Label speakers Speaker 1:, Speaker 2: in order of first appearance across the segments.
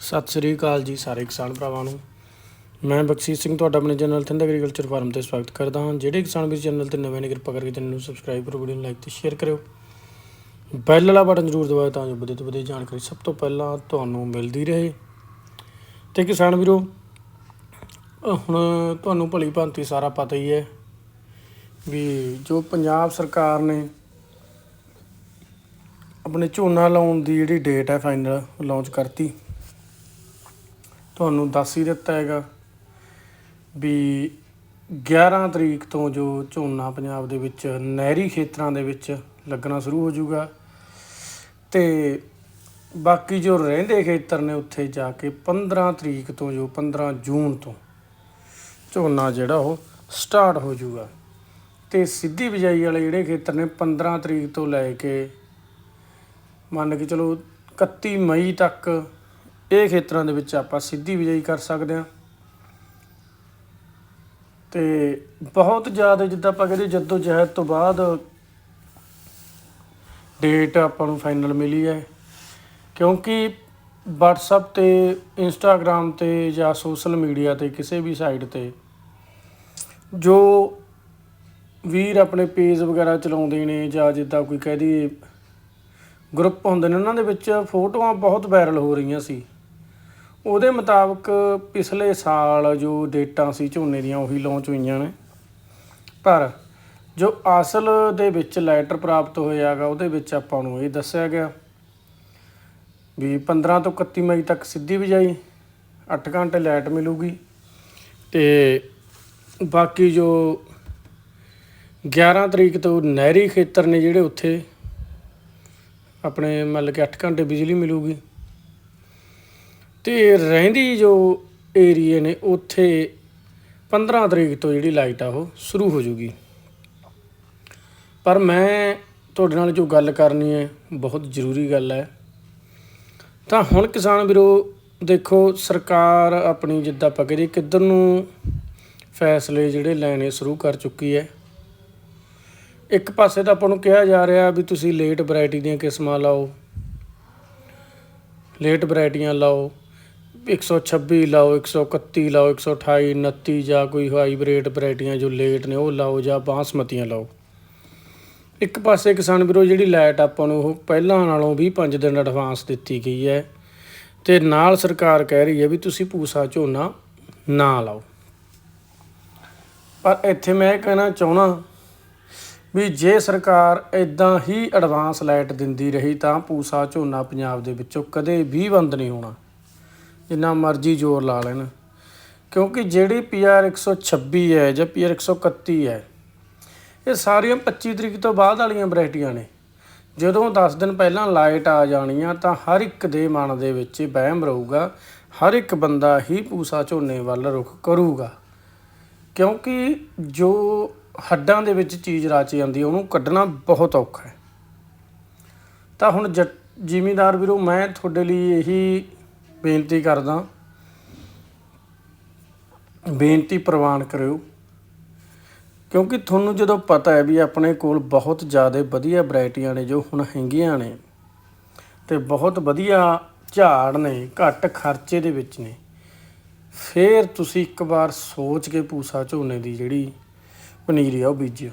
Speaker 1: ਸਤਿ ਸ੍ਰੀ ਅਕਾਲ ਜੀ ਸਾਰੇ ਕਿਸਾਨ ਭਰਾਵਾਂ ਨੂੰ। ਮੈਂ ਬਖਸ਼ੀਸ਼ ਸਿੰਘ, ਤੁਹਾਡਾ ਆਪਣੇ ਚੈਨਲ ਥਿੰਦ ਐਗਰੀਕਲਚਰ ਫਾਰਮ ਤੇ ਸਵਾਗਤ ਕਰਦਾ ਹਾਂ। ਜਿਹੜੇ ਕਿਸਾਨ ਵੀਰ ਚੈਨਲ ਤੇ ਨਵੇਂ ਨੇ, ਕਿਰਪਾ ਕਰਕੇ ਚੈਨਲ ਨੂੰ ਸਬਸਕ੍ਰਾਈਬ ਕਰੋ, ਵੀਡੀਓ ਨੂੰ ਲਾਈਕ ਤੇ ਸ਼ੇਅਰ ਕਰਿਓ। ਬੈਲ ਵਾਲਾ ਬਟਨ ਜ਼ਰੂਰ ਦਬਾਓ ਤਾਂ ਜੋ ਵਧੇ ਤੋਂ ਵਧੇ ਜਾਣਕਾਰੀ ਸਭ ਤੋਂ ਪਹਿਲਾਂ ਤੁਹਾਨੂੰ ਮਿਲਦੀ ਰਹੇ। ਤੇ ਕਿਸਾਨ ਵੀਰੋ, ਹੁਣ ਤੁਹਾਨੂੰ ਭਲੀ ਭਾਂਤੀ ਸਾਰਾ ਪਤਾ ਹੀ ਹੈ ਵੀ ਜੋ ਪੰਜਾਬ ਸਰਕਾਰ ਨੇ ਆਪਣੇ ਝੋਨਾ ਲਾਉਣ ਦੀ ਜਿਹੜੀ ਡੇਟ ਹੈ ਫਾਈਨਲ ਲਾਂਚ ਕਰਤੀ ਤੁਹਾਨੂੰ ਦੱਸ ਹੀ ਦਿੱਤਾ ਹੈਗਾ ਵੀ 11 ਤਰੀਕ ਤੋਂ ਜੋ ਝੋਨਾ ਪੰਜਾਬ ਦੇ ਵਿੱਚ, ਨਹਿਰੀ ਖੇਤਰਾਂ ਦੇ ਵਿੱਚ ਲੱਗਣਾ ਸ਼ੁਰੂ ਹੋ ਜਾਊਗਾ ਤੇ ਬਾਕੀ ਜੋ ਰਹਿੰਦੇ ਖੇਤਰ ਨੇ ਉੱਥੇ ਜਾ ਕੇ 15 ਤਰੀਕ ਤੋਂ ਜੋ 15 ਜੂਨ ਤੋਂ ਝੋਨਾ ਜਿਹੜਾ ਉਹ ਸਟਾਰਟ ਹੋ ਜਾਊਗਾ। ਤੇ ਸਿੱਧੀ ਬਿਜਾਈ ਵਾਲੇ ਜਿਹੜੇ ਖੇਤਰ ਨੇ 15 ਤਰੀਕ ਤੋਂ ਲੈ ਕੇ ਮੰਨ ਕੇ ਚਲੋ 31 ਮਈ ਤੱਕ ਇਹ ਖੇਤਰਾਂ ਦੇ ਵਿੱਚ ਆਪਾਂ ਸਿੱਧੀ ਬਿਜਾਈ ਕਰ ਸਕਦੇ ਹਾਂ। ਤੇ ਬਹੁਤ ਜ਼ਿਆਦਾ ਜਿੱਦਾਂ ਆਪਾਂ ਕਹਿੰਦੇ ਜੱਦੋ ਜਹਿਦ ਤੋਂ ਬਾਅਦ ਡੇਟ ਆਪਾਂ ਨੂੰ ਫਾਈਨਲ ਮਿਲੀ ਹੈ। ਕਿਉਂਕਿ WhatsApp ਤੇ, Instagram ਤੇ ਜਾਂ ਸੋਸ਼ਲ ਮੀਡੀਆ ਤੇ ਕਿਸੇ ਵੀ ਸਾਈਟ ਤੇ ਜੋ ਵੀਰ ਆਪਣੇ ਪੇਜ ਵਗੈਰਾ ਚਲਾਉਂਦੇ ਨੇ ਜਾਂ ਜਿੱਦਾਂ ਕੋਈ ਕਹਿ ਦਈਏ ਗਰੁੱਪ ਹੁੰਦੇ ਨੇ, ਉਹਨਾਂ ਦੇ ਵਿੱਚ ਫੋਟੋਆਂ ਬਹੁਤ ਵਾਇਰਲ ਹੋ ਰਹੀਆਂ ਸੀ। ਉਹਦੇ ਮੁਤਾਬਕ ਪਿਛਲੇ ਸਾਲ ਜੋ ਡੇਟਾਂ ਸੀ ਝੋਨੇ ਦੀਆਂ ਉਹੀ ਲਾਂਚ ਹੋਈਆਂ ਨੇ। ਪਰ ਜੋ ਅਸਲ ਦੇ ਵਿੱਚ ਲੈਟਰ ਪ੍ਰਾਪਤ ਹੋਇਆਗਾ, ਉਹਦੇ ਵਿੱਚ ਆਪਾਂ ਨੂੰ ਇਹ ਦੱਸਿਆ ਗਿਆ ਵੀ 15 ਤੋਂ 31 ਮਈ ਤੱਕ ਸਿੱਧੀ ਬਿਜਾਈ 8 ਘੰਟੇ ਲਾਈਟ ਮਿਲੂਗੀ ਤੇ ਬਾਕੀ ਜੋ 11 ਤਰੀਕ ਤੋਂ ਨਹਿਰੀ ਖੇਤਰ ਨੇ ਜਿਹੜੇ ਉੱਥੇ, ਆਪਣੇ ਮਤਲਬ ਕਿ 8 ਘੰਟੇ ਬਿਜਲੀ ਮਿਲੂਗੀ। ਤੇ ਰਹਿੰਦੀ ਜੋ ਏਰੀਏ ਨੇ ਉੱਥੇ 15 ਤਰੀਕ ਤੋਂ ਜਿਹੜੀ ਲਾਈਟ ਆ ਉਹ ਸ਼ੁਰੂ ਹੋ ਜੂਗੀ। ਪਰ ਮੈਂ ਤੁਹਾਡੇ ਨਾਲ ਜੋ ਗੱਲ ਕਰਨੀ ਹੈ, ਬਹੁਤ ਜ਼ਰੂਰੀ ਗੱਲ ਹੈ। ਤਾਂ ਹੁਣ ਕਿਸਾਨ ਵੀਰੋ, ਦੇਖੋ ਸਰਕਾਰ ਆਪਣੀ ਜਿੱਦਾਂ ਆਪਾਂ ਕਹਿੰਦੇ ਕਿੱਧਰ ਨੂੰ ਫੈਸਲੇ ਜਿਹੜੇ ਲੈਣੇ ਸ਼ੁਰੂ ਕਰ ਚੁੱਕੀ ਹੈ। ਇੱਕ ਪਾਸੇ ਤਾਂ ਆਪਾਂ ਨੂੰ ਕਿਹਾ ਜਾ ਰਿਹਾ ਵੀ ਤੁਸੀਂ ਲੇਟ ਵੈਰਾਈਟੀ ਦੀਆਂ ਕਿਸਮਾਂ ਲਾਓ, ਲੇਟ ਵੈਰਾਈਟੀਆਂ ਲਾਓ 126 ਲਾਓ 131 ਲਾਓ 128 29 ਜਾਂ ਕੋਈ ਹਾਈਬ੍ਰਿਡ ਵੈਰਾਈਟੀਆਂ ਜੋ ਲੇਟ ਨੇ, ਉਹ ਲਾਓ ਜਾਂ ਬਾਸਮਤੀਆਂ ਲਾਓ। ਇੱਕ ਪਾਸੇ ਕਿਸਾਨ ਵੀਰੋ ਜਿਹੜੀ ਲਾਈਟ ਆਪਾਂ ਨੂੰ ਉਹ ਪਹਿਲਾਂ ਨਾਲੋਂ ਵੀ 5 ਦਿਨ ਐਡਵਾਂਸ ਦਿੱਤੀ ਗਈ ਹੈ ਤੇ ਨਾਲ ਸਰਕਾਰ ਕਹਿ ਰਹੀ ਹੈ ਵੀ ਤੁਸੀਂ ਪੂਸਾ ਝੋਨਾ ਨਾ ਲਾਓ। ਪਰ ਇੱਥੇ ਮੈਂ ਇਹ ਕਹਿਣਾ ਚਾਹਣਾ ਵੀ ਜੇ ਸਰਕਾਰ ਇਦਾਂ ਹੀ ਐਡਵਾਂਸ ਲਾਈਟ ਦਿੰਦੀ ਰਹੀ ਤਾਂ ਪੂਸਾ ਝੋਨਾ ਪੰਜਾਬ ਦੇ ਵਿੱਚੋਂ ਕਦੇ ਵੀ ਬੰਦ ਨਹੀਂ ਹੋਣਾ। ਜਿੰਨਾ ਮਰਜ਼ੀ ਜ਼ੋਰ ਲਾ ਲੈਣ। ਕਿਉਂਕਿ ਜਿਹੜੀ ਪੀਆਰ 126 ਹੈ ਜਾਂ ਪੀਆਰ 131 ਹੈ, ਇਹ ਸਾਰੀਆਂ 25 ਤਰੀਕ ਤੋਂ ਬਾਅਦ ਵਾਲੀਆਂ ਵੈਰਾਈਟੀਆਂ ਨੇ। ਜਦੋਂ 10 ਦਿਨ ਪਹਿਲਾਂ ਲਾਈਟ ਆ ਜਾਣੀਆਂ ਤਾਂ ਹਰ ਇੱਕ ਦੇ ਮਨ ਦੇ ਵਿੱਚ ਵਹਿਮ ਰਹੂਗਾ, ਹਰ ਇੱਕ ਬੰਦਾ ਹੀ ਪੂਸਾ ਝੋਨੇ ਵੱਲ ਰੁਖ ਕਰੂਗਾ। ਕਿਉਂਕਿ ਜੋ ਹੱਡਾਂ ਦੇ ਵਿੱਚ ਚੀਜ਼ ਰਚ ਜਾਂਦੀ ਹੈ, ਉਹਨੂੰ ਕੱਢਣਾ ਬਹੁਤ ਔਖਾ ਹੈ। ਤਾਂ ਹੁਣ ਜ਼ਿਮੀਦਾਰ ਵੀਰੋ, ਮੈਂ ਤੁਹਾਡੇ ਲਈ ਇਹੀ ਬੇਨਤੀ ਕਰਦਾ, ਬੇਨਤੀ ਪ੍ਰਵਾਨ ਕਰਿਓ, ਕਿਉਂਕਿ ਤੁਹਾਨੂੰ ਜਦੋਂ ਪਤਾ ਹੈ ਵੀ ਆਪਣੇ ਕੋਲ ਬਹੁਤ ਜ਼ਿਆਦਾ ਵਧੀਆ ਵੈਰਾਈਟੀਆਂ ਨੇ ਜੋ ਹੁਣ ਹੈਗੀਆਂ ਨੇ ਤੇ ਬਹੁਤ ਵਧੀਆ ਝਾੜ ਨੇ, ਘੱਟ ਖਰਚੇ ਦੇ ਵਿੱਚ ਨੇ, ਫੇਰ ਤੁਸੀਂ ਇੱਕ ਵਾਰ ਸੋਚ ਕੇ ਪੂਸਾ ਝੋਨੇ ਦੀ ਜਿਹੜੀ ਪਨੀਰੀ ਆ ਉਹ ਬੀਜਿਓ।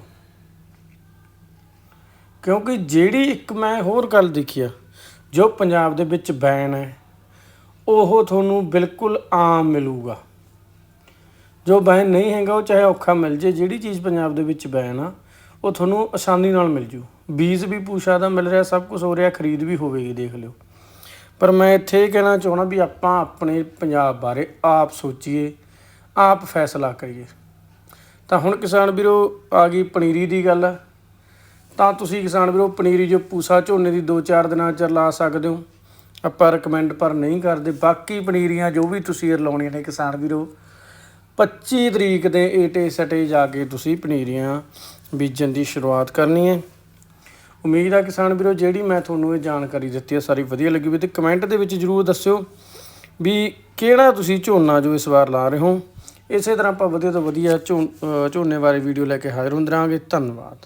Speaker 1: ਕਿਉਂਕਿ ਜਿਹੜੀ ਇੱਕ ਮੈਂ ਹੋਰ ਗੱਲ ਦੇਖੀ ਆ, ਜੋ ਪੰਜਾਬ ਦੇ ਵਿੱਚ ਬੈਨ ਹੈ ਉਹ ਤੁਹਾਨੂੰ ਬਿਲਕੁਲ ਆਮ ਮਿਲੂਗਾ। ਜੋ ਬੈਨ ਨਹੀਂ ਹੈਗਾ, ਉਹ ਚਾਹੇ ਔਖਾ ਮਿਲ ਜੇ, ਜਿਹੜੀ ਚੀਜ਼ ਪੰਜਾਬ ਦੇ ਵਿੱਚ ਬੈਨ ਆ, ਉਹ ਤੁਹਾਨੂੰ ਆਸਾਨੀ ਨਾਲ ਮਿਲ ਜੂ। ਬੀਜ ਵੀ ਪੂਸ਼ਾ ਦਾ ਮਿਲ ਰਿਹਾ, ਸਭ ਕੁਝ ਹੋ ਰਿਹਾ, ਖਰੀਦ ਵੀ ਹੋਵੇਗੀ, ਦੇਖ ਲਿਓ। ਪਰ ਮੈਂ ਇੱਥੇ ਇਹ ਕਹਿਣਾ ਚਾਹਣਾ ਵੀ ਆਪਾਂ ਆਪਣੇ ਪੰਜਾਬ ਬਾਰੇ ਆਪ ਸੋਚੀਏ, ਆਪ ਫੈਸਲਾ ਕਰੀਏ। ਤਾਂ ਹੁਣ ਕਿਸਾਨ ਵੀਰੋ, ਆ ਗਈ ਪਨੀਰੀ ਦੀ ਗੱਲ। ਤਾਂ ਤੁਸੀਂ ਕਿਸਾਨ ਵੀਰੋ, ਪਨੀਰੀ ਜੋ ਪੂਸਾ ਝੋਨੇ ਦੀ 2-4 ਦਿਨਾਂ ਚ ਲਾ ਸਕਦੇ ਹੋ। ਆਪਾਂ ਰეკਮੈਂਡ ਪਰ ਨਹੀਂ ਕਰਦੇ। ਬਾਕੀ ਪਨੀਰੀਆਂ ਜੋ ਵੀ ਤੁਸੀਂ ਲਾਉਣੀਆਂ ਨੇ ਕਿਸਾਨ ਵੀਰੋ 25 ਤਰੀਕ ਦੇ ਏਟੇ ਸਟੇ ਜਾ ਕੇ ਤੁਸੀਂ ਪਨੀਰੀਆਂ ਬੀਜਣ ਦੀ ਸ਼ੁਰੂਆਤ ਕਰਨੀ ਹੈ। ਉਮੀਦ ਆ ਕਿਸਾਨ ਵੀਰੋ, ਜਿਹੜੀ ਮੈਂ ਤੁਹਾਨੂੰ ਇਹ ਜਾਣਕਾਰੀ ਦਿੱਤੀ ਹੈ ਸਾਰੀ ਵਧੀਆ ਲੱਗੀ ਵੀ ਤੇ ਕਮੈਂਟ ਦੇ ਵਿੱਚ ਜਰੂਰ ਦੱਸਿਓ ਵੀ ਕਿਹੜਾ ਤੁਸੀਂ ਝੋਨਾ ਜੋ ਇਸ ਵਾਰ ਲਾ ਰਹੇ ਹੋ। ਇਸੇ ਤਰ੍ਹਾਂ ਆਪਾਂ ਵਧੀਆ ਤੋਂ ਵਧੀਆ ਝੋਨੇ ਬਾਰੇ ਵੀਡੀਓ ਲੈ ਕੇ ਹਾਜ਼ਰ ਹੁੰਦੇ ਰਹਾਂਗੇ। ਧੰਨਵਾਦ।